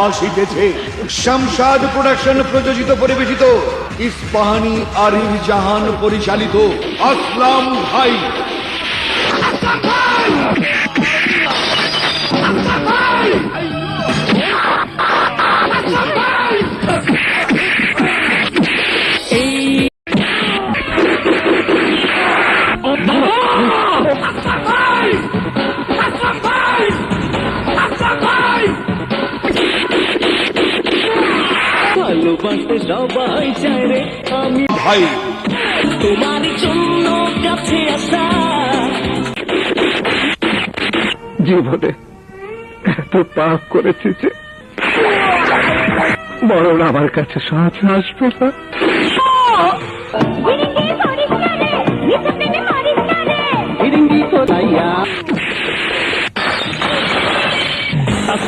আসিতেছে শামসাদ প্রোডাকশন প্রযোজিত পরিবেশিত ইস্পাহানি আরিফ জাহান পরিচালিত আসলাম ভাই। ভালোবাসতে সবাই চায় রে আমি। ভাই। তোমার জন্য কাছে আসা। জীবনে এত পাপ করেছি যে মরণ আমার কাছে সাহায্য আসবে না।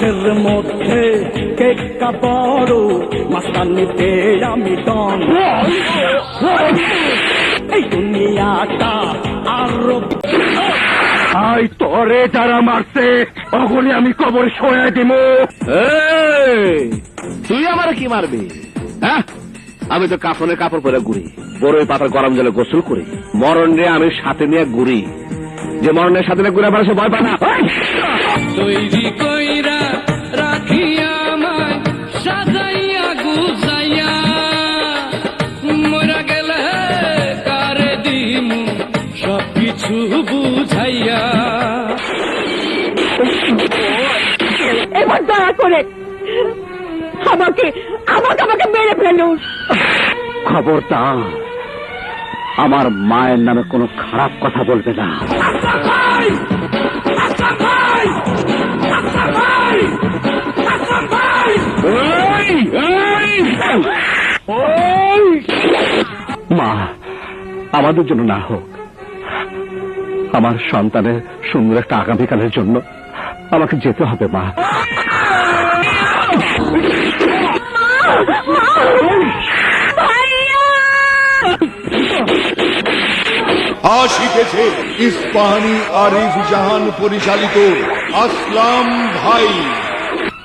তাসের মধ্যে কেকটা বড় মাস্তানিতে আমি ডন এই দুনিয়াটা আরও আই তরে যারা মারছে অগনে আমি কবর শোয়া দিব তুই আমার কি মারবি? হ্যাঁ? আমি তো কাফনের কাপড় পরে ঘুরি বড়ই পাতার গরম জলে গোসল করি। মরণ রে আমি সাথে নিয়ে ঘুরি। যে মরণের সাথে নিয়ে ঘুরে আমার সে ভয় পায় না। এবার দয়া করে আমাকে আমাকে আমাকে মেরে ফেলুন খবরদার, আমার মায়ের নামে কোনো খারাপ কথা বলবে না! মা, আমাদের জন্য না হোক আমার সন্তানের সুন্দর একটা আগামীকালের জন্য আমাকে যেতে হবে মা। আসিতেছে ইস্পাহানি আরিফ জাহান পরিচালিত আসলাম ভাই।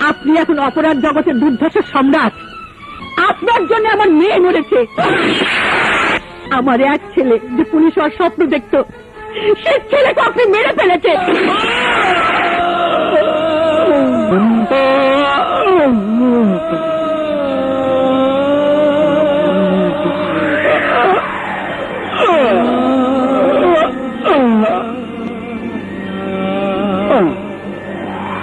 আপনি এখন অপরাধ জগতের দুর্ধর্ষ সম্রাট। আপনার জন্য আমার মেয়ে মরেছে। আমার এক ছেলে যে পুলিশ হওয়ার স্বপ্ন দেখতো সে ছেলেকে আপনি মেরে ফেলেছে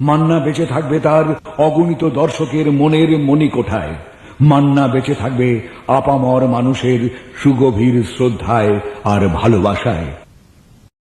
মান্না বেঁচে থাকবে তার অগণিত দর্শকের মনের মণিকোঠায়। মান্না বেঁচে থাকবে আপামর মানুষের সুগভীর শ্রদ্ধায় আর ভালোবাসায়।